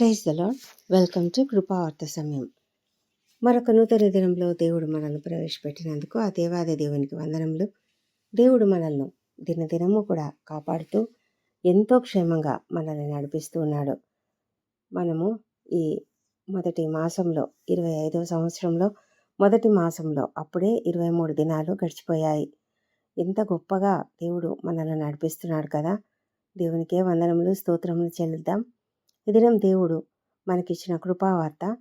Praise the lord welcome to కృపావార్త సమయం. మరొక నూతన దినంలో దేవుడు మనల్ని ప్రవేశపెట్టినందుకు ఆ దేవాది దేవునికి వందనములు. దేవుడు మనల్ని దినదినము కూడా కాపాడుతూ ఎంతో క్షేమంగా మనల్ని నడిపిస్తూ ఉన్నాడు. మనము ఈ మొదటి మాసంలో ఇరవై ఐదవ సంవత్సరంలో మొదటి మాసంలో అప్పుడే ఇరవై మూడు దినాలు గడిచిపోయాయి. ఎంత గొప్పగా దేవుడు మనల్ని నడిపిస్తున్నాడు కదా. దేవునికే వందనములు స్తోత్రములు చెల్లిద్దాం. ఈ దినం దేవుడు మనకిచ్చిన కృపావార్త.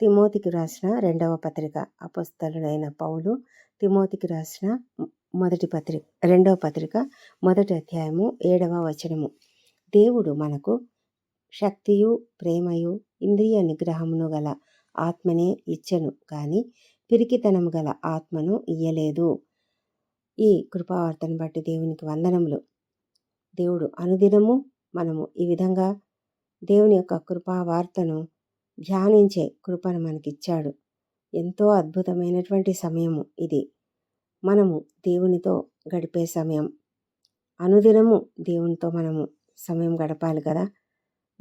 తిమోతికి రాసిన రెండవ పత్రిక అపస్తలుడైన పౌలు తిమోతికి రాసిన మొదటి పత్రిక రెండవ పత్రిక మొదటి అధ్యాయము ఏడవ వచనము. దేవుడు మనకు శక్తియు ప్రేమయు ఇంద్రియ నిగ్రహమును గల ఆత్మనే ఇచ్చను కానీ పిరికితనము గల ఆత్మను ఇయ్యలేదు. ఈ కృపావార్తను బట్టి దేవునికి వందనములు. దేవుడు అనుదినము మనము ఈ విధంగా దేవుని యొక్క కృపా వార్తను ధ్యానించే కృపను మనకిచ్చాడు. ఎంతో అద్భుతమైనటువంటి సమయము ఇది. మనము దేవునితో గడిపే సమయం. అనుదినము దేవునితో మనము సమయం గడపాలి కదా.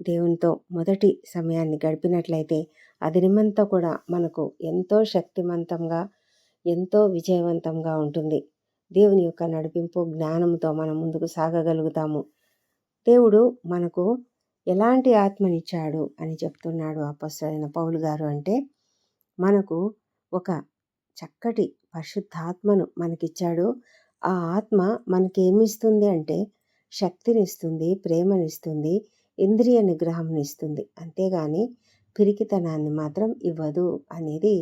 దేవునితో మొదటి సమయాన్ని గడిపినట్లయితే అదినిమంతా కూడా మనకు ఎంతో శక్తివంతంగా ఎంతో విజయవంతంగా ఉంటుంది. దేవుని యొక్క నడిపింపు జ్ఞానంతో మనం ముందుకు సాగగలుగుతాము. దేవుడు మనకు ఎలాంటి ఆత్మనిచ్చాడు అని చెప్తున్నాడు అపస్సరైన పౌలు గారు అంటే మనకు ఒక చక్కటి పరిశుద్ధాత్మను మనకిచ్చాడు. ఆ ఆత్మ మనకేమిస్తుంది అంటే శక్తినిస్తుంది ప్రేమనిస్తుంది ఇంద్రియ నిగ్రహంనిస్తుంది అంతేగాని పిరికితనాన్ని మాత్రం ఇవ్వదు అనేది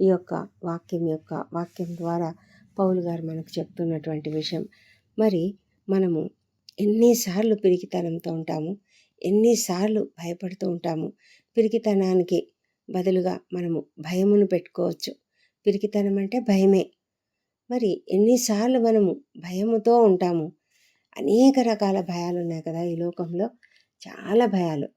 ఈ యొక్క వాక్యం యొక్క వాక్యం ద్వారా పౌలు గారు మనకు చెప్తున్నటువంటి విషయం. మరి మనము ఎన్నిసార్లు పిరికితనంతో ఉంటాము? ఎన్నిసార్లు భయపడుతూ ఉంటాము. పిరికితనానికి బదులుగా మనము భయమును పెట్టుకోవచ్చు. పిరికితనం అంటే భయమే. మరి ఎన్నిసార్లు మనము భయముతో ఉంటాము? అనేక రకాల భయాలు ఉన్నాయి కదా ఈ లోకంలో. చాలా భయాలు.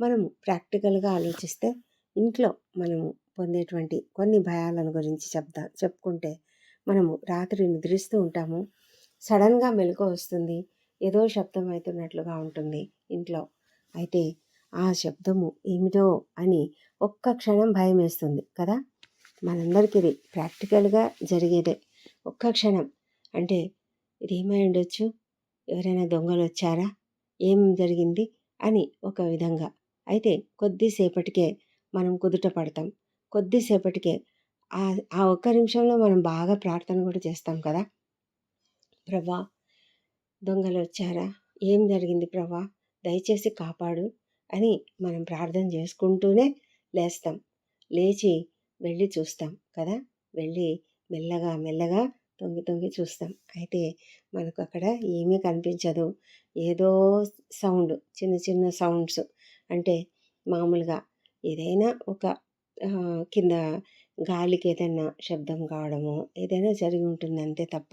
మనము ప్రాక్టికల్గా ఆలోచిస్తే ఇంట్లో మనము పొందేటువంటి కొన్ని భయాలను గురించి చెప్తా చెప్పుకుంటే మనము రాత్రి నిద్రిస్తూ ఉంటాము. సడన్గా మెలకు వస్తుంది. ఏదో శబ్దం అవుతున్నట్లుగా ఉంటుంది ఇంట్లో. అయితే ఆ శబ్దము ఏమిటో అని ఒక్క క్షణం భయం వేస్తుంది కదా? మనందరికీ ఇది ప్రాక్టికల్గా జరిగేదే. ఒక్క క్షణం. అంటే ఇది ఏమై ఉండొచ్చు? ఎవరైనా దొంగలు వచ్చారా ఏం జరిగింది? అని ఒక విధంగా. అయితే కొద్దిసేపటికే మనం కుదుట పడతాం. కొద్దిసేపటికే ఆ ఆ ఒక్క నిమిషంలో మనం బాగా ప్రార్థన కూడా చేస్తాం కదా? ప్రభా దొంగలు వచ్చారా ఏం జరిగింది ప్రభా? దయచేసి కాపాడు అని మనం ప్రార్థన చేసుకుంటూనే లేస్తాం. లేచి వెళ్ళి చూస్తాం కదా? వెళ్ళి మెల్లగా మెల్లగా తొంగి తొంగి చూస్తాం. అయితే మనకు అక్కడ ఏమీ కనిపించదు. ఏదో సౌండ్ చిన్న చిన్న సౌండ్స్. అంటే మామూలుగా ఏదైనా ఒక కింద గాలికి ఏదైనా శబ్దం కావడము ఏదైనా జరిగి ఉంటుంది అంతే తప్ప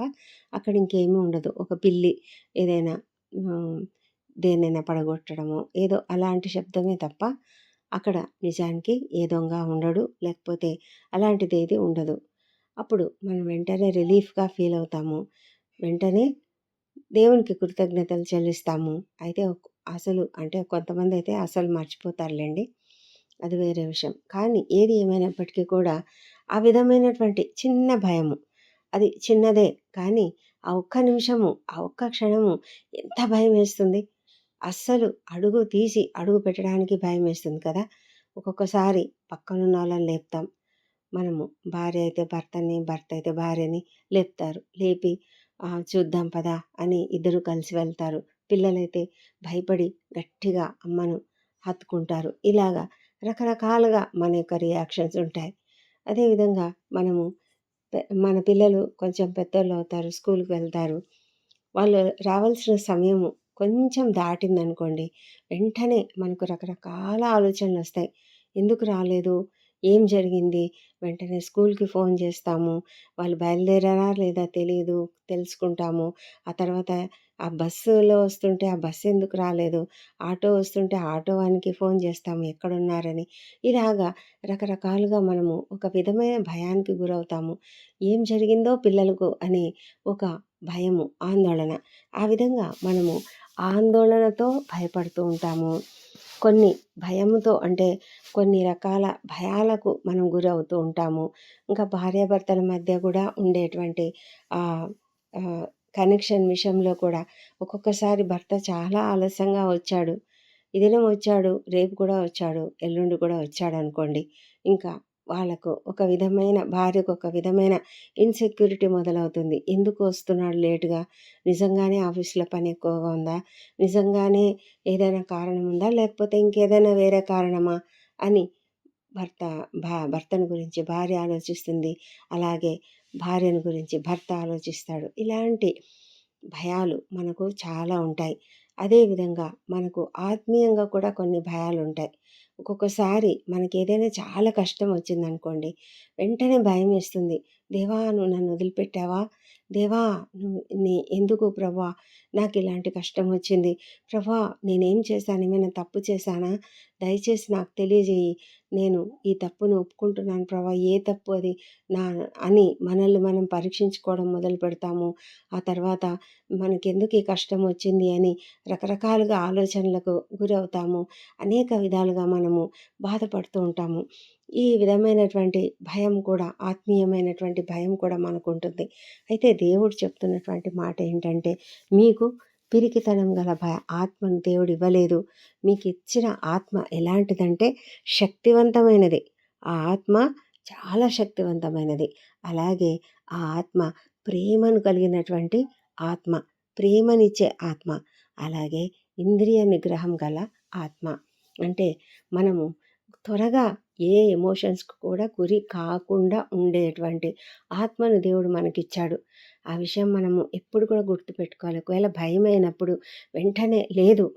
అక్కడ ఇంకేమీ ఉండదు. ఒక పిల్లి ఏదైనా దేన్నైనా పడగొట్టడము ఏదో అలాంటి శబ్దమే తప్ప అక్కడ నిజానికి ఏ దొంగ ఉండడు లేకపోతే అలాంటిది ఏది ఉండదు. అప్పుడు మనం వెంటనే రిలీఫ్గా ఫీల్ అవుతాము. వెంటనే దేవునికి కృతజ్ఞతలు చెల్లిస్తాము. అయితే అసలు అంటే కొంతమంది అయితే అసలు మర్చిపోతారులేండి. అది వేరే విషయం. కానీ ఏది ఏమైనప్పటికీ కూడా ఆ విధమైనటువంటి చిన్న భయము అది చిన్నదే. కానీ ఆ ఒక్క నిమిషము ఆ ఒక్క క్షణము ఎంత భయం వేస్తుంది? అస్సలు అడుగు తీసి అడుగు పెట్టడానికి భయం వేస్తుంది కదా. ఒక్కొక్కసారి పక్కనున్న వాళ్ళని లేపుతాం. మనము భార్య అయితే భర్తని భర్త అయితే భార్యని లేపుతారు. లేపి చూద్దాం పదా అని ఇద్దరు కలిసి వెళ్తారు. పిల్లలైతే భయపడి గట్టిగా అమ్మను హత్తుకుంటారు. ఇలాగా రకరకాలుగా మన యొక్క రియాక్షన్స్ ఉంటాయి. అదేవిధంగా మనము మన పిల్లలు కొంచెం పెద్దోళ్ళు అవుతారు స్కూల్కి వెళ్తారు. వాళ్ళు రావాల్సిన సమయము కొంచెం దాటిందనుకోండి వెంటనే మనకు రకరకాల ఆలోచనలు వస్తాయి ఎందుకు రాలేదు? ఏం జరిగింది? వెంటనే స్కూల్కి ఫోన్ చేస్తాము. వాళ్ళు బయలుదేరారా లేదా తెలియదు తెలుసుకుంటాము. ఆ తర్వాత ఆ బస్సులో వస్తుంటే ఆ బస్సు ఎందుకు రాలేదు? ఆటో వస్తుంటే ఆటో వానికి ఫోన్ చేస్తాము ఎక్కడున్నారని. ఇలాగా రకరకాలుగా మనము ఒక విధమైన భయానికి గురవుతాము. ఏం జరిగిందో పిల్లలకు అని ఒక భయము ఆందోళన. ఆ విధంగా మనము ఆందోళనతో భయపడుతూ ఉంటాము. కొన్ని భయముతో అంటే కొన్ని రకాల భయాలకు మనం గురవుతూ ఉంటాము. ఇంకా భార్యాభర్తల మధ్య కూడా ఉండేటువంటి కనెక్షన్ విషయంలో కూడా ఒక్కొక్కసారి భర్త చాలా ఆలస్యంగా వచ్చాడు. ఈ దినం వచ్చాడు? రేపు కూడా వచ్చాడు. ఎల్లుండి కూడా వచ్చాడు అనుకోండి ఇంకా వాళ్ళకు ఒక విధమైన భార్యకు ఒక విధమైన ఇన్సెక్యూరిటీ మొదలవుతుంది. ఎందుకు వస్తున్నాడు లేటుగా? నిజంగానే ఆఫీస్లో పని ఎక్కువగా ఉందా? నిజంగానే ఏదైనా కారణం ఉందా? లేకపోతే ఇంకేదైనా వేరే కారణమా? అని భర్త భా భర్తను గురించి భార్య ఆలోచిస్తుంది. అలాగే భార్యను గురించి భర్త ఆలోచిస్తాడు. ఇలాంటి భయాలు మనకు చాలా ఉంటాయి. అదేవిధంగా మనకు ఆత్మీయంగా కూడా కొన్ని భయాలు ఉంటాయి ఒక్కొక్కసారి మనకి ఏదైనా చాలా కష్టం వచ్చిందనుకోండి వెంటనే భయం వేస్తుంది దేవా నువ్వు నన్ను వదిలిపెట్టావా? దేవా నువ్వు నీ ఎందుకు ప్రభా? నాకు ఇలాంటి కష్టం వచ్చింది. ప్రభా నేనేం చేశాను? ఏమైనా తప్పు చేశానా? దయచేసి నాకు తెలియజేయి. నేను ఈ తప్పును ఒప్పుకుంటున్నాను ప్రభా. ఏ తప్పు అది? నా అని మనల్ని మనం పరీక్షించుకోవడం మొదలు పెడతాము. ఆ తర్వాత మనకెందుకు ఈ కష్టం వచ్చింది అని రకరకాలుగా ఆలోచనలకు గురవుతాము. అనేక విధాలుగా మనము బాధపడుతూ ఉంటాము. ఈ విధమైనటువంటి భయం కూడా ఆత్మీయమైనటువంటి భయం కూడా మనకు ఉంటుంది అయితే దేవుడు చెప్తున్నటువంటి మాట ఏంటంటే మీకు పిరికితనం గల భయ ఆత్మను దేవుడు ఇవ్వలేదు. మీకు ఇచ్చిన ఆత్మ ఎలాంటిదంటే శక్తివంతమైనది. ఆ ఆత్మ చాలా శక్తివంతమైనది. అలాగే ఆ ఆత్మ ప్రేమను కలిగినటువంటి ఆత్మ ప్రేమనిచ్చే ఆత్మ అలాగే ఇంద్రియ నిగ్రహం గల ఆత్మ. అంటే మనము త్వరగా ఏ ఎమోషన్స్కు కూడా గురి కాకుండా ఉండేటువంటి ఆత్మను దేవుడు మనకిచ్చాడు. ఆ విషయం మనము ఎప్పుడు కూడా గుర్తుపెట్టుకోవాలి. ఒకవేళ భయం అయినప్పుడు వెంటనే లేదు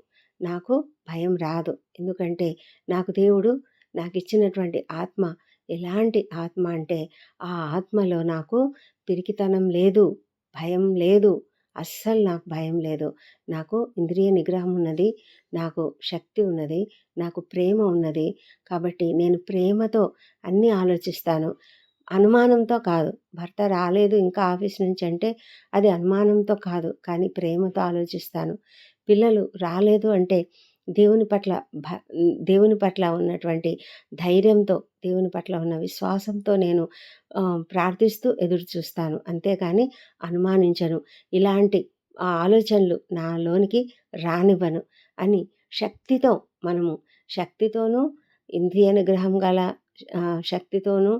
నాకు భయం రాదు. ఎందుకంటే నాకు దేవుడు నాకు ఇచ్చినటువంటి ఆత్మ ఎలాంటి ఆత్మ అంటే ఆ ఆత్మలో నాకు పిరికితనం లేదు భయం లేదు అస్సలు నాకు భయం లేదు. నాకు ఇంద్రియ నిగ్రహం ఉన్నది నాకు శక్తి ఉన్నది నాకు ప్రేమ ఉన్నది. కాబట్టి నేను ప్రేమతో అన్నీ ఆలోచిస్తాను. అనుమానంతో కాదు. భర్త రాలేదు ఇంకా ఆఫీస్ నుంచి అంటే అది అనుమానంతో కాదు. కానీ ప్రేమతో ఆలోచిస్తాను. పిల్లలు రాలేదు అంటే దేవుని పట్ల భ దేవుని పట్ల ఉన్నటువంటి ధైర్యంతో దేవుని పట్ల ఉన్న విశ్వాసంతో నేను ప్రార్థిస్తూ ఎదురు చూస్తాను అంతేకాని అనుమానించను. ఇలాంటి ఆలోచనలు నాలోనికి రానివ్వను అని శక్తితో మనము శక్తితోనూ ఇంద్రియ నిగ్రహం గల శక్తితోనూ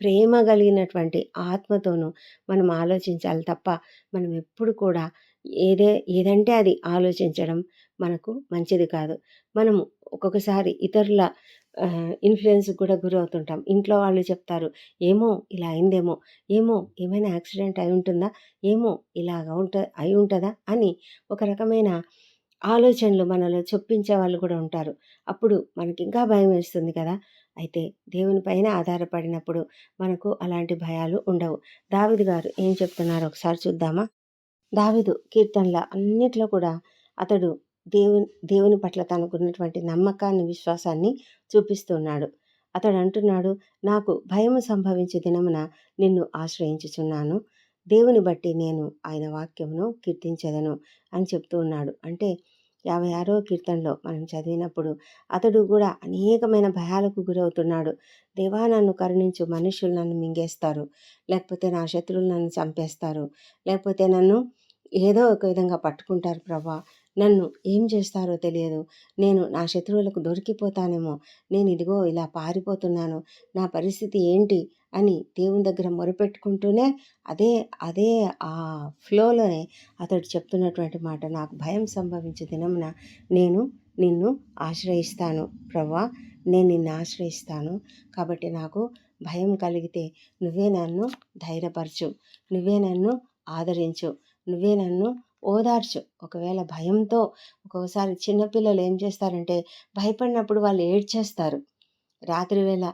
ప్రేమ కలిగినటువంటి ఆత్మతోనూ మనం ఆలోచించాలి తప్ప మనం ఎప్పుడు కూడా ఏదే ఏదంటే అది ఆలోచించడం మనకు మంచిది కాదు. మనము ఒక్కొక్కసారి ఇతరుల ఇన్ఫ్లుయెన్స్ కూడా గురవుతుంటాం. ఇంట్లో వాళ్ళు చెప్తారు ఏమో ఇలా అయిందేమో ఏమో ఏమైనా యాక్సిడెంట్ అయి ఉంటుందా ఏమో ఇలాగ ఉంట అయి ఉంటుందా? అని ఒక రకమైన ఆలోచనలు మనలో చొప్పించే వాళ్ళు కూడా ఉంటారు. అప్పుడు మనకి ఇంకా భయం వేస్తుంది కదా! అయితే దేవుని పైన ఆధారపడినప్పుడు మనకు అలాంటి భయాలు ఉండవు. దావిదు గారు ఏం చెప్తున్నారు ఒకసారి చూద్దామా? దావిదు కీర్తనల అన్నిట్లో కూడా అతడు దేవుని దేవుని పట్ల తనకున్నటువంటి నమ్మకాన్ని విశ్వాసాన్ని చూపిస్తున్నాడు. అతడు అంటున్నాడు నాకు భయము సంభవించే దినమున నిన్ను ఆశ్రయించుచున్నాను. దేవుని బట్టి నేను ఆయన వాక్యమును కీర్తించదను అని చెప్తూ ఉన్నాడు. అంటే యాభై ఆరో కీర్తనలో మనం చదివినప్పుడు అతడు కూడా అనేకమైన భయాలకు గురవుతున్నాడు. దేవా నన్ను కరుణించు. మనుషులు నన్ను మింగేస్తారు. లేకపోతే నా శత్రువులు నన్ను చంపేస్తారు. లేకపోతే నన్ను ఏదో ఒక విధంగా పట్టుకుంటారు ప్రభా. నన్ను ఏం చేస్తారో తెలియదు. నేను నా శత్రువులకు దొరికిపోతానేమో. నేను ఇదిగో ఇలా పారిపోతున్నాను. నా పరిస్థితి ఏంటి? అని దేవుని దగ్గర మొరపెట్టుకుంటూనే అదే అదే ఆ ఫ్లోలోనే అతడు చెప్తున్నటువంటి మాట నాకు భయం సంభవించే దినమున నేను నిన్ను ఆశ్రయిస్తాను. ప్రవ్వా నేను నిన్ను ఆశ్రయిస్తాను. కాబట్టి నాకు భయం కలిగితే నువ్వే నన్ను ధైర్యపరచు. నువ్వే నన్ను ఆదరించు. నువ్వే నన్ను ఓదార్చు. ఒకవేళ భయంతో ఒక్కోసారి చిన్నపిల్లలు ఏం చేస్తారంటే భయపడినప్పుడు వాళ్ళు ఏడ్చేస్తారు. రాత్రి వేళ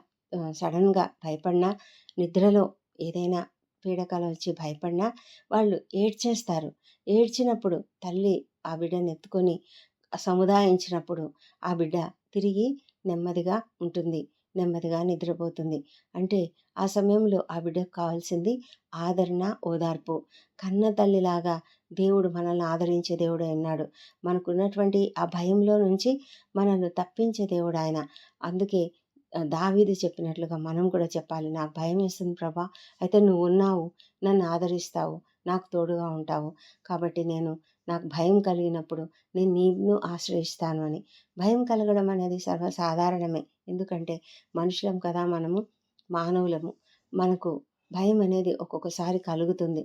సడన్గా భయపడినా నిద్రలో ఏదైనా పీడకలు వచ్చి భయపడినా వాళ్ళు ఏడ్చేస్తారు. ఏడ్చినప్పుడు తల్లి ఆ బిడ్డను ఎత్తుకొని సముదాయించినప్పుడు ఆ బిడ్డ తిరిగి నెమ్మదిగా ఉంటుంది. నెమ్మదిగా నిద్రపోతుంది. అంటే ఆ సమయంలో ఆ బిడ్డకు కావాల్సింది ఆదరణ ఓదార్పు. కన్న తల్లిలాగా దేవుడు మనల్ని ఆదరించే దేవుడు ఉన్నాడు మనకున్నటువంటి ఆ భయంలో నుంచి మనల్ని తప్పించే దేవుడు ఆయన. అందుకే దావీది చెప్పినట్లుగా మనం కూడా చెప్పాలి నాకు భయం వేస్తుంది ప్రభా అయితే నువ్వు ఉన్నావు నన్ను ఆదరిస్తావు నాకు తోడుగా ఉంటావు. కాబట్టి నేను నాకు భయం కలిగినప్పుడు నేను నీను ఆశ్రయిస్తాను అని. భయం కలగడం అనేది సర్వసాధారణమే ఎందుకంటే మనుషులం కదా మనము మానవులము. మనకు భయం అనేది ఒక్కొక్కసారి కలుగుతుంది.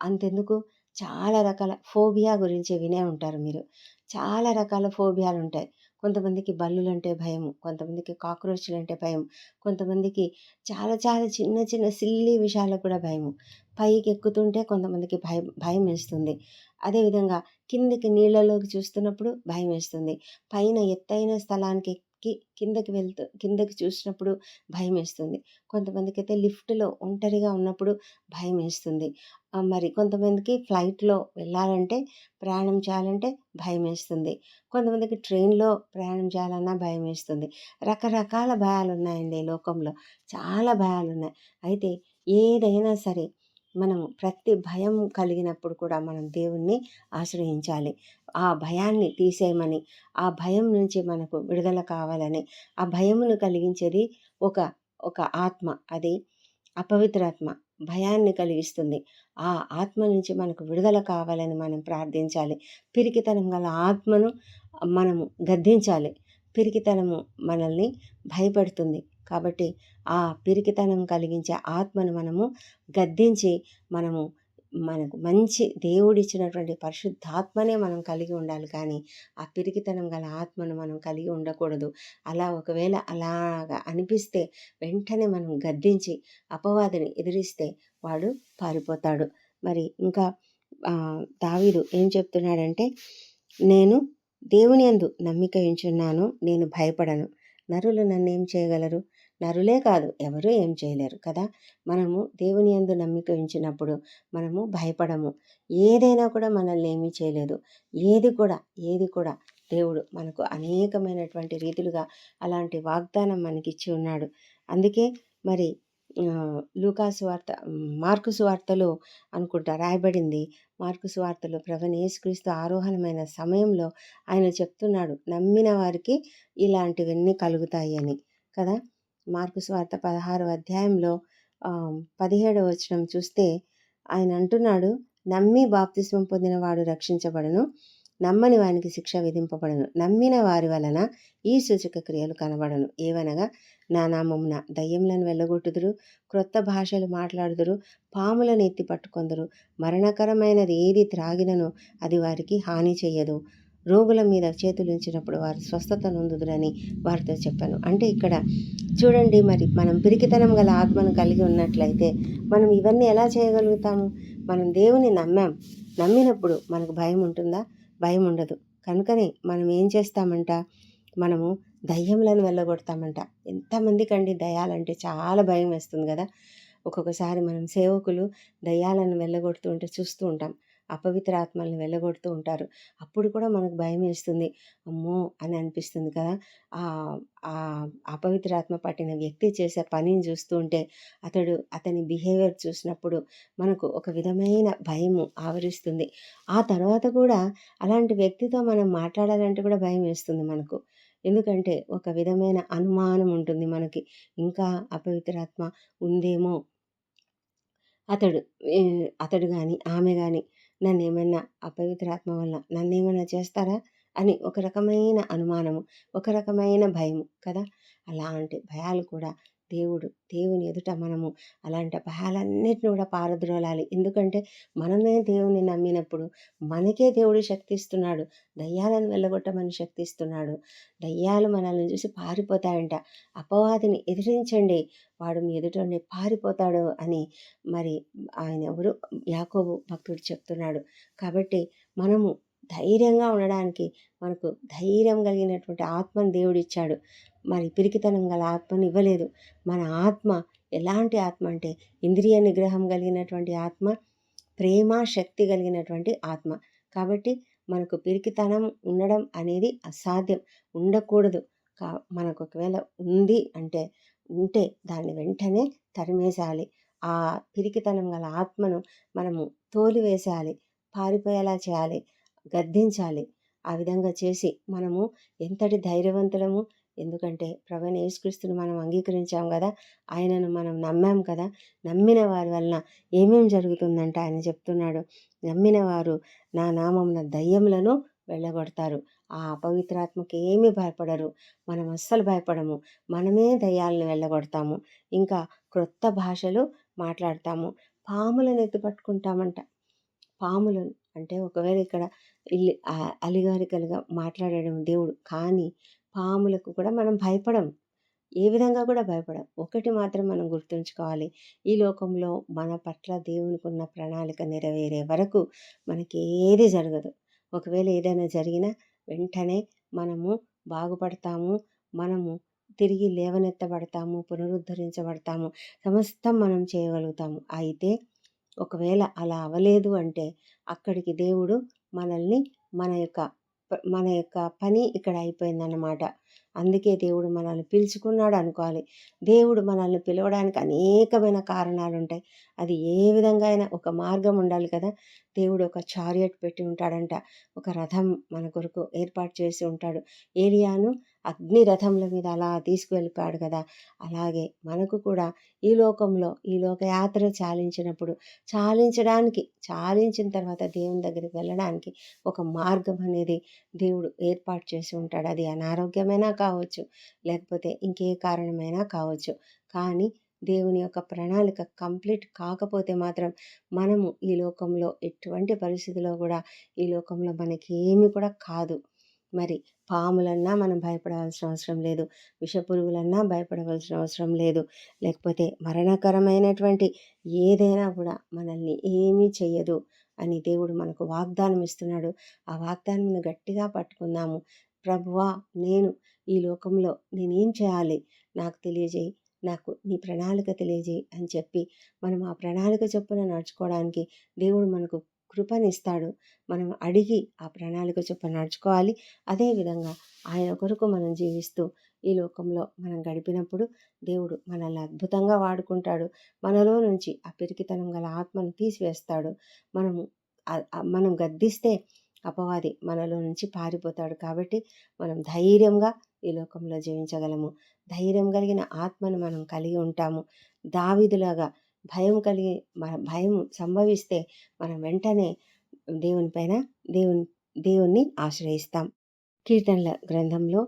అంతెందుకు? చాలా రకాల ఫోబియా గురించి వినే ఉంటారు మీరు. చాలా రకాల ఫోబియాలు ఉంటాయి కొంతమందికి బల్లులు అంటే భయం కొంతమందికి కాక్రోచ్లు అంటే భయం కొంతమందికి చాలా చాలా చిన్న చిన్న సిల్లీ విషయాలకు కూడా భయము. పైకి ఎక్కుతుంటే కొంతమందికి భయం భయం వేస్తుంది. అదేవిధంగా కిందికి నీళ్ళలోకి చూస్తున్నప్పుడు భయం వేస్తుంది. పైన ఎత్తైన స్థలానికి కి కిందకి వెళ్తూ కిందకి చూసినప్పుడు భయం వేస్తుంది కొంతమందికి అయితే లిఫ్ట్లో ఒంటరిగా ఉన్నప్పుడు భయం వేస్తుంది మరి కొంతమందికి ఫ్లైట్లో వెళ్ళాలంటే ప్రయాణం చేయాలంటే భయం వేస్తుంది కొంతమందికి ట్రైన్లో ప్రయాణం చేయాలన్నా భయం వేస్తుంది రకరకాల భయాలు ఉన్నాయండి లోకంలో. చాలా భయాలు ఉన్నాయి అయితే ఏదైనా సరే మనం ప్రతి భయం కలిగినప్పుడు కూడా మనం దేవుణ్ణి ఆశ్రయించాలి. ఆ భయాన్ని తీసేయమని ఆ భయం నుంచి మనకు విడుదల కావాలని ఆ భయమును కలిగించేది ఒక ఒక ఆత్మ. అది అపవిత్రాత్మ భయాన్ని కలిగిస్తుంది. ఆ ఆత్మ నుంచి మనకు విడుదల కావాలని మనం ప్రార్థించాలి. పిరికితనం గల ఆత్మను మనము గద్దించాలి. పిరికితనము మనల్ని భయపెడుతుంది. కాబట్టి ఆ పిరికితనం కలిగించే ఆత్మను మనము గద్దించి మనము మనకు మంచి దేవుడిచ్చినటువంటి పరిశుద్ధాత్మనే మనం కలిగి ఉండాలి. కానీ ఆ పిరికితనం గల ఆత్మను మనం కలిగి ఉండకూడదు. అలా ఒకవేళ అలాగా అనిపిస్తే వెంటనే మనం గద్దించి అపవాదిని ఎదిరిస్తే వాడు పారిపోతాడు. మరి ఇంకా దావీదు ఏం చెప్తున్నాడంటే నేను దేవుని అందు నమ్మిక ఉంచున్నాను నేను భయపడను. నరులు నన్ను ఏం చేయగలరు? నరులే కాదు ఎవరూ ఏం చేయలేరు కదా? మనము దేవుని ఎందు నమ్మిక ఉంచినప్పుడు మనము భయపడము. ఏదైనా కూడా మనల్ని ఏమీ చేయలేదు. ఏది కూడా ఏది కూడా దేవుడు మనకు అనేకమైనటువంటి రీతులుగా అలాంటి వాగ్దానం మనకిచ్చి ఉన్నాడు. అందుకే మరి లూకాసు వార్త మార్కు సువార్తలో అనుకుంటా రాయబడింది. మార్కు సువార్తలో ప్రవణ యేసుక్రీస్తు ఆరోహణమైన సమయంలో ఆయన చెప్తున్నాడు నమ్మిన వారికి ఇలాంటివన్నీ కలుగుతాయి అని. కదా? మార్కు స్వార్థ పదహారు అధ్యాయంలో పదిహేడవ వచనం చూస్తే ఆయన అంటున్నాడు నమ్మి బాప్తిస్మం పొందిన వాడు రక్షించబడను నమ్మని వానికి శిక్ష విధింపబడను. నమ్మిన వారి వలన ఈ సూచక క్రియలు కనబడను. ఏవనగా నా నామమున దయ్యంలను వెళ్ళగొట్టుదురు క్రొత్త భాషలు మాట్లాడుదురు పాములను ఎత్తి పట్టుకొందరు. మరణకరమైనది ఏది త్రాగినను అది వారికి హాని చేయదు రోగుల మీద చేతులు ఉంచినప్పుడు వారు స్వస్థత నొందుదురని వారితో చెప్పాను. అంటే ఇక్కడ చూడండి మరి మనం పిరికితనం గల ఆత్మను కలిగి ఉన్నట్లయితే మనం ఇవన్నీ ఎలా చేయగలుగుతాము? మనం దేవుని నమ్మాం. నమ్మినప్పుడు మనకు భయం ఉంటుందా? భయం ఉండదు. కనుకనే మనం ఏం చేస్తామంట? మనము దయ్యములను వెళ్ళగొడతామంట. ఎంతమందికి అండి దయాలంటే చాలా భయం వేస్తుంది కదా. ఒక్కొక్కసారి మనం సేవకులు దయ్యాలను వెళ్ళగొడుతూ ఉంటే చూస్తూ ఉంటాం. అపవిత్ర ఆత్మల్ని వెళ్ళగొడుతూ ఉంటారు. అప్పుడు కూడా మనకు భయం వేస్తుంది. అమ్మో! అని అనిపిస్తుంది కదా! ఆ అపవిత్ర ఆత్మ పట్టిన వ్యక్తి చేసే పనిని చూస్తూ ఉంటే అతడు అతని బిహేవియర్ చూసినప్పుడు మనకు ఒక విధమైన భయము ఆవరిస్తుంది. ఆ తర్వాత కూడా అలాంటి వ్యక్తితో మనం మాట్లాడాలంటే కూడా భయం వేస్తుంది మనకు. ఎందుకంటే ఒక విధమైన అనుమానం ఉంటుంది మనకి. ఇంకా అపవిత్రాత్మ ఉందేమో? అతడు అతడు కానీ ఆమె కానీ నన్ను ఏమైనా అపవిత్రాత్మ వల్ల నన్ను ఏమైనా చేస్తారా? అని ఒక రకమైన అనుమానము ఒక రకమైన భయము కదా? అలాంటి భయాలు కూడా దేవుడు దేవుని ఎదుట మనము అలాంటి భయాలన్నిటిని కూడా పారద్రోలాలి. ఎందుకంటే మనమే దేవుని నమ్మినప్పుడు మనకే దేవుడు శక్తి ఇస్తున్నాడు దయ్యాలను వెళ్ళగొట్టమని శక్తి ఇస్తున్నాడు దయ్యాలు మనల్ని చూసి పారిపోతాయంట. అపవాదిని ఎదిరించండి. వాడు మీ ఎదుట పారిపోతాడు అని మరి ఆయన ఎవరు? యాకోబు భక్తుడు చెప్తున్నాడు. కాబట్టి మనము ధైర్యంగా ఉండడానికి మనకు ధైర్యం కలిగినటువంటి ఆత్మను దేవుడిచ్చాడు మరి పిరికితనం గల ఆత్మను ఇవ్వలేదు. మన ఆత్మ ఎలాంటి ఆత్మ అంటే ఇంద్రియ నిగ్రహం కలిగినటువంటి ఆత్మ ప్రేమ శక్తి కలిగినటువంటి ఆత్మ. కాబట్టి మనకు పిరికితనం ఉండడం అనేది అసాధ్యం ఉండకూడదు. కా మనకు ఒకవేళ ఉంది అంటే ఉంటే దాన్ని వెంటనే తరిమేసాలి ఆ పిరికితనం గల ఆత్మను మనము తోలివేసేయాలి పారిపోయేలా చేయాలి గద్దించాలి. ఆ విధంగా చేసి మనము ఎంతటి ధైర్యవంతులము ఎందుకంటే ప్రవణ యేసుక్రీస్తుని మనం అంగీకరించాం కదా ఆయనను మనం నమ్మాం కదా నమ్మిన వారి వలన ఏమేం జరుగుతుందంటే ఆయన చెప్తున్నాడు. నమ్మిన వారు నా నామమున దయ్యములను వెళ్ళగొడతారు. ఆ అపవిత్రాత్మకి ఏమీ భయపడరు. మనం అస్సలు భయపడము. మనమే దయ్యాలను వెళ్ళగొడతాము. ఇంకా క్రొత్త భాషలు మాట్లాడతాము. పాములను ఎత్తి పట్టుకుంటామంట. పాములను అంటే ఒకవేళ ఇక్కడ ఇల్లి అలిగారికలుగా మాట్లాడడం దేవుడు. కానీ పాములకు కూడా మనం భయపడం. ఏ విధంగా కూడా భయపడం. ఒకటి మాత్రం మనం గుర్తుంచుకోవాలి. ఈ లోకంలో మన పట్ల దేవునికి ఉన్న ప్రణాళిక నెరవేరే వరకు మనకి ఏది జరగదు. ఒకవేళ ఏదైనా జరిగినా వెంటనే మనము బాగుపడతాము. మనము తిరిగి లేవనెత్తబడతాము. పునరుద్ధరించబడతాము. సమస్తం మనం చేయగలుగుతాము. అయితే ఒకవేళ అలా అవ్వలేదు అంటే అక్కడికి దేవుడు మనల్ని మన యొక్క మన యొక్క పని ఇక్కడ అయిపోయిందన్నమాట. అందుకే దేవుడు మనల్ని పిలుచుకున్నాడు అనుకోవాలి. దేవుడు మనల్ని పిలవడానికి అనేకమైన కారణాలు ఉంటాయి. అది ఏ విధంగా అయినా ఒక మార్గం ఉండాలి కదా. దేవుడు ఒక చారియట్ పెట్టి ఉంటాడంట. ఒక రథం మన కొరకు ఏర్పాటు చేసి ఉంటాడు. ఏలియాను అగ్ని రథంల మీద అలా తీసుకువెళ్ళిపోయాడు కదా! అలాగే మనకు కూడా ఈ లోకంలో ఈ లోకయాత్ర చాలించినప్పుడు చాలించడానికి చాలించిన తర్వాత దేవుని దగ్గరికి వెళ్ళడానికి ఒక మార్గం అనేది దేవుడు ఏర్పాటు చేసి ఉంటాడు. అది అనారోగ్యమైనా కావచ్చు లేకపోతే ఇంకే కారణమైనా కావచ్చు. కానీ దేవుని యొక్క ప్రణాళిక కంప్లీట్ కాకపోతే మాత్రం మనము ఈ లోకంలో ఎటువంటి పరిస్థితిలో కూడా ఈ లోకంలో మనకి ఏమి కూడా కాదు. మరి పాములన్నా మనం భయపడవలసిన అవసరం లేదు. విషపురుగులన్నా భయపడవలసిన అవసరం లేదు. లేకపోతే మరణకరమైనటువంటి ఏదైనా కూడా మనల్ని ఏమీ చెయ్యదు అని దేవుడు మనకు వాగ్దానం ఇస్తున్నాడు. ఆ వాగ్దానం గట్టిగా పట్టుకుందాము. ప్రభువా నేను ఈ లోకంలో నేనేం చేయాలి? నాకు తెలియజేయి. నాకు నీ ప్రణాళిక తెలియజేయి అని చెప్పి మనం ఆ ప్రణాళిక చొప్పున నడుచుకోవడానికి దేవుడు మనకు కృపనిస్తాడు. మనం అడిగి ఆ ప్రణాళిక చొప్పున నడుచుకోవాలి. అదేవిధంగా ఆయన కొరకు మనం జీవిస్తూ ఈ లోకంలో మనం గడిపినప్పుడు దేవుడు మనల్ని అద్భుతంగా వాడుకుంటాడు. మనలో నుంచి ఆ పిరికితనం గల ఆత్మను తీసివేస్తాడు. మనము మనం గద్దిస్తే అపవాది మనలో నుంచి పారిపోతాడు కాబట్టి మనం ధైర్యంగా ఈ లోకంలో జీవించగలము. ధైర్యం కలిగిన ఆత్మను మనం కలిగి ఉంటాము. దావిదులాగా భయం కలిగి మన భయం సంభవిస్తే మనం వెంటనే దేవుని పైన దేవుని దేవుణ్ణి ఆశ్రయిస్తాం. కీర్తనల గ్రంథంలో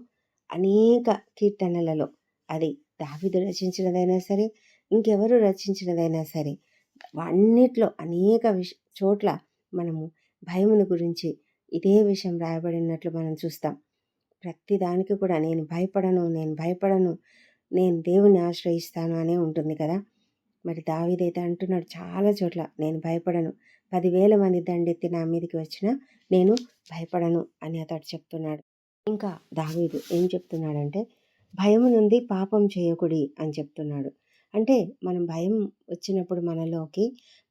అనేక కీర్తనలలో అది దావిదు రచించినదైనా సరే ఇంకెవరు రచించినదైనా సరే అన్నిట్లో అనేక విష చోట్ల మనము భయమును గురించి ఇదే విషయం రాయబడినట్లు మనం చూస్తాం. ప్రతి దానికి కూడా నేను భయపడను నేను భయపడను నేను దేవుని ఆశ్రయిస్తాను అనే ఉంటుంది కదా. మరి దావీదైతే అంటున్నాడు చాలా చోట్ల నేను భయపడను. పదివేల మంది దండెత్తి నా మీదకి వచ్చినా నేను భయపడను అని అతడు చెప్తున్నాడు. ఇంకా దావీదు ఏం చెప్తున్నాడంటే భయం నుండి పాపం చేయకుడి అని చెప్తున్నాడు. అంటే మనం భయం వచ్చినప్పుడు మనలోకి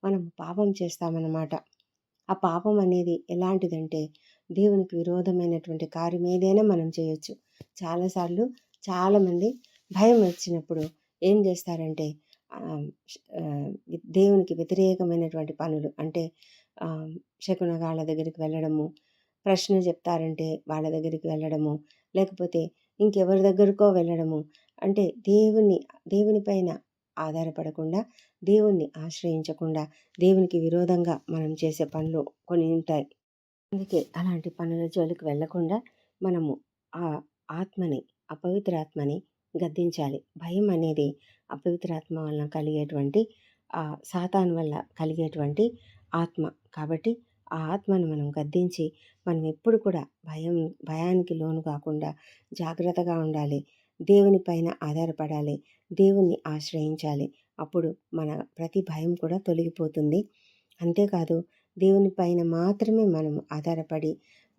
మనం పాపం చేస్తామన్నమాట. ఆ పాపం అనేది ఎలాంటిదంటే దేవునికి విరోధమైనటువంటి కార్యం ఏదైనా మనం చేయొచ్చు. చాలాసార్లు చాలామంది భయం వచ్చినప్పుడు ఏం చేస్తారంటే దేవునికి వ్యతిరేకమైనటువంటి పనులు. అంటే శకునగాళ్ళ దగ్గరికి వెళ్ళడము ప్రశ్న చెప్తారంటే వాళ్ళ దగ్గరికి వెళ్ళడము లేకపోతే ఇంకెవరి దగ్గరకో వెళ్ళడము. అంటే దేవుని దేవుని పైన ఆధారపడకుండా దేవుణ్ణి ఆశ్రయించకుండా దేవునికి విరోధంగా మనం చేసే పనులు కొన్ని ఉంటాయి. అందుకే అలాంటి పనుల జోలికి వెళ్ళకుండా మనము ఆ ఆత్మని అపవిత్ర ఆత్మని గద్దించాలి. భయం అనేది అపవిత్రాత్మ వలన కలిగేటువంటి ఆ సాతాన్ వల్ల కలిగేటువంటి ఆత్మ. కాబట్టి ఆ ఆత్మను మనం గద్దించి మనం ఎప్పుడు కూడా భయం భయానికి లోను కాకుండా జాగ్రత్తగా ఉండాలి. దేవుని పైన ఆధారపడాలి. దేవుణ్ణి ఆశ్రయించాలి. అప్పుడు మన ప్రతి భయం కూడా తొలగిపోతుంది. అంతేకాదు దేవుని పైన మాత్రమే మనం ఆధారపడి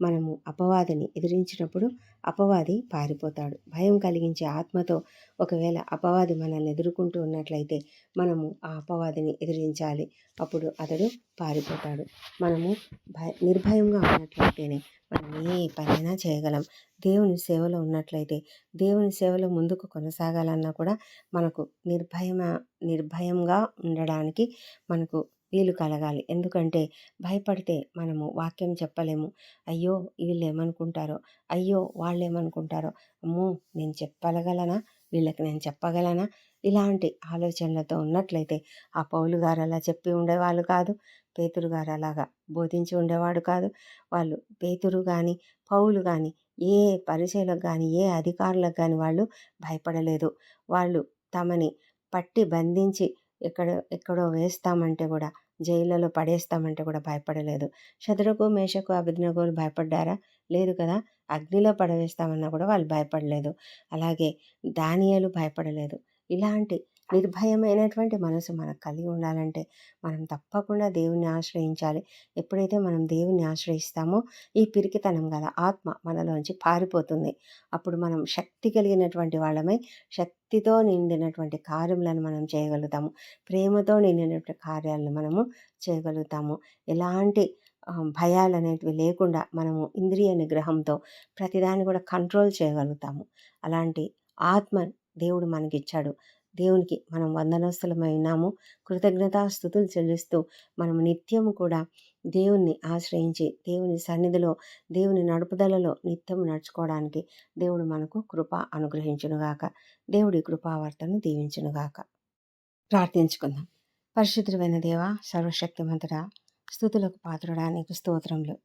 మనము అపవాదిని ఎదిరించినప్పుడు అపవాది పారిపోతాడు. భయం కలిగించే ఆత్మతో ఒకవేళ అపవాది మనల్ని ఎదుర్కొంటూ ఉన్నట్లయితే మనము ఆ అపవాదిని ఎదిరించాలి. అప్పుడు అతడు పారిపోతాడు. మనము భయ నిర్భయంగా ఉన్నట్లయితేనే మనం ఏ పనైనా చేయగలం. దేవుని సేవలో ఉన్నట్లయితే దేవుని సేవలో ముందుకు కొనసాగాలన్నా కూడా మనకు నిర్భయమ నిర్భయంగా ఉండడానికి మనకు వీలు కలగాలి. ఎందుకంటే భయపడితే మనము వాక్యం చెప్పలేము. అయ్యో! వీళ్ళు ఏమనుకుంటారో అయ్యో! వాళ్ళు ఏమనుకుంటారో అమ్మో! నేను చెప్పగలనా? వీళ్ళకి నేను చెప్పగలనా? ఇలాంటి ఆలోచనలతో ఉన్నట్లయితే ఆ పౌలు గారు అలా చెప్పి ఉండేవాళ్ళు కాదు. పేతురు గారు అలాగా బోధించి ఉండేవాడు కాదు. వాళ్ళు పేతురు కానీ పౌలు కానీ ఏ పరిచయలకు కానీ ఏ అధికారులకు కానీ వాళ్ళు భయపడలేదు. వాళ్ళు తమని పట్టి బంధించి ఎక్కడ ఎక్కడో వేస్తామంటే కూడా జైళ్ళలో పడేస్తామంటే కూడా భయపడలేదు. శత్రుకు మేషకు అభిజ్ఞగోలు భయపడ్డారా? లేదు కదా! అగ్నిలో పడవేస్తామన్నా కూడా వాళ్ళు భయపడలేదు. అలాగే దానియాలు భయపడలేదు. ఇలాంటి నిర్భయమైనటువంటి మనసు మనకు కలిగి ఉండాలంటే మనం తప్పకుండా దేవుని ఆశ్రయించాలి. ఎప్పుడైతే మనం దేవుని ఆశ్రయిస్తామో ఈ పిరికితనం గల ఆత్మ మనలోంచి పారిపోతుంది. అప్పుడు మనం శక్తి కలిగినటువంటి వాళ్ళమై శక్తితో నిండినటువంటి కార్యములను మనం చేయగలుగుతాము. ప్రేమతో నిండినటువంటి కార్యాలను మనము చేయగలుగుతాము. ఎలాంటి భయాలు అనేటివి లేకుండా మనము ఇంద్రియ నిగ్రహంతో ప్రతిదాన్ని కూడా కంట్రోల్ చేయగలుగుతాము. అలాంటి ఆత్మ దేవుడు మనకిచ్చాడు. దేవునికి మనం వందనస్తులమై కృతజ్ఞతాస్థుతులు చెల్లిస్తూ మనం నిత్యము కూడా దేవుణ్ణి ఆశ్రయించి దేవుని సన్నిధిలో దేవుని నడుపుదలలో నిత్యం నడుచుకోవడానికి దేవుడు మనకు కృప అనుగ్రహించునుగాక. దేవుడి కృపావర్తను దీవించునుగాక. ప్రార్థించుకుందాం. పరిశుద్ధమైన దేవ సర్వశక్తిమంతుడ స్థుతులకు పాత్రుడా నీకు స్తోత్రములు.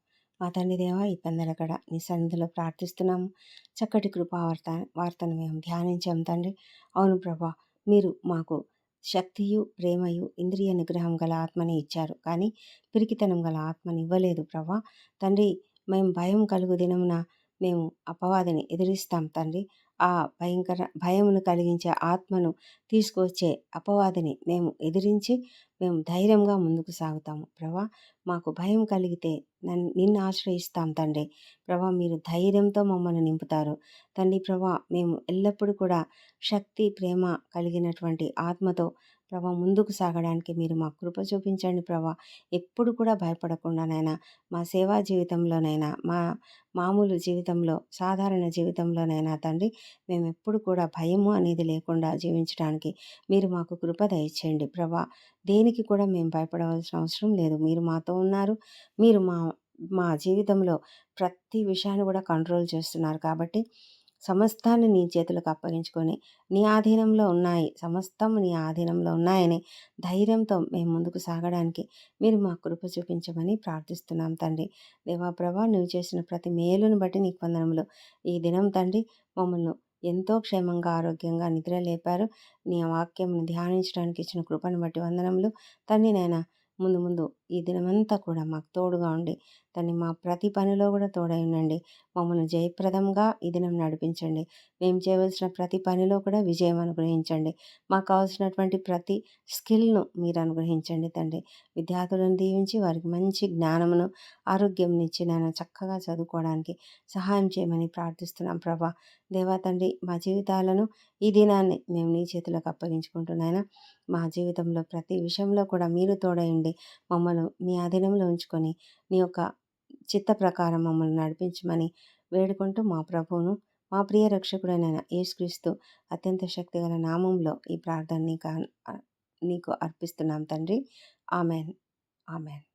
మా తండ్రి దేవ ఈ పెందలకడ నీ సన్నిధిలో ప్రార్థిస్తున్నాము. చక్కటి కృపావార్త వార్తను మేము ధ్యానించాము తండ్రి. అవును ప్రభా మీరు మాకు శక్తియు ప్రేమయు ఇంద్రియ నిగ్రహం గల ఆత్మని ఇచ్చారు. కానీ పిరికితనం గల ఆత్మని ఇవ్వలేదు ప్రభా. తండ్రి మేము భయం కలుగు దినమున మేము అపవాదిని ఎదిరిస్తాం తండ్రి. ఆ భయంకర భయమును కలిగించే ఆత్మను తీసుకొచ్చే అపవాదిని మేము ఎదిరించి మేము ధైర్యంగా ముందుకు సాగుతాము. ప్రభా మాకు భయం కలిగితే నన్ను నిన్ను ఆశ్రయిస్తాం తండ్రి. ప్రభా మీరు ధైర్యంతో మమ్మల్ని నింపుతారు. తండ్రి ప్రభా మేము ఎల్లప్పుడూ కూడా శక్తి ప్రేమ కలిగినటువంటి ఆత్మతో ప్రభా ముందుకు సాగడానికి మీరు మా కృప చూపించండి ప్రభా. ఎప్పుడు కూడా భయపడకుండానైనా మా సేవా జీవితంలోనైనా మా మామూలు జీవితంలో సాధారణ జీవితంలోనైనా తండ్రి మేము ఎప్పుడు కూడా భయము అనేది లేకుండా జీవించడానికి మీరు మాకు కృప దయచేయండి ప్రభా. దేనికి కూడా మేము భయపడవలసిన అవసరం లేదు. మీరు మాతో ఉన్నారు. మీరు మా మా జీవితంలో ప్రతి విషయాన్ని కూడా కంట్రోల్ చేస్తున్నారు కాబట్టి సమస్తాన్ని నీ చేతులకు అప్పగించుకొని నీ ఆధీనంలో ఉన్నాయి. సమస్తం నీ ఆధీనంలో ఉన్నాయని ధైర్యంతో మేము ముందుకు సాగడానికి మీరు మా కృప చూపించమని ప్రార్థిస్తున్నాం తండ్రి. దేవాప్రభా నువ్వు చేసిన ప్రతి మేలును బట్టి నీకు వందనములు. ఈ దినం తండ్రి మమ్మల్ని ఎంతో క్షేమంగా ఆరోగ్యంగా నిద్ర లేపారు. నీ వాక్యం ధ్యానించడానికి ఇచ్చిన కృపను బట్టి వందనములు. తండ్రి నాయన ముందు ముందు ఈ దినమంతా కూడా మాకు తోడుగా ఉండి తన్ని మా ప్రతి పనిలో కూడా తోడై ఉండండి. మమ్మల్ని జయప్రదంగా ఈ దినం నడిపించండి. మేము చేయవలసిన ప్రతి పనిలో కూడా విజయం అనుగ్రహించండి. మాకు కావాల్సినటువంటి ప్రతి స్కిల్ను మీరు అనుగ్రహించండి తండ్రి. విద్యార్థులను దీవించి వారికి మంచి జ్ఞానమును ఆరోగ్యం ఇచ్చి నేను చక్కగా చదువుకోవడానికి సహాయం చేయమని ప్రార్థిస్తున్నాం ప్రభా. దేవా తండ్రి మా జీవితాలను ఈ దినాన్ని మేము నీ చేతులకు అప్పగించుకుంటున్నాయినా మా జీవితంలో ప్రతి విషయంలో కూడా మీరు తోడయండి మమ్మల్ని మీ ఆధీనంలో ఉంచుకొని నీ యొక్క చిత్త ప్రకారం మమ్మల్ని నడిపించమని వేడుకుంటూ మా ప్రభువును మా ప్రియ రక్షకుడైన యేసుక్రీస్తు అత్యంత శక్తిగల నామంలో ఈ ప్రార్థన నీకు నీకు అర్పిస్తున్నాం తండ్రి. ఆమెన్. ఆమెన్.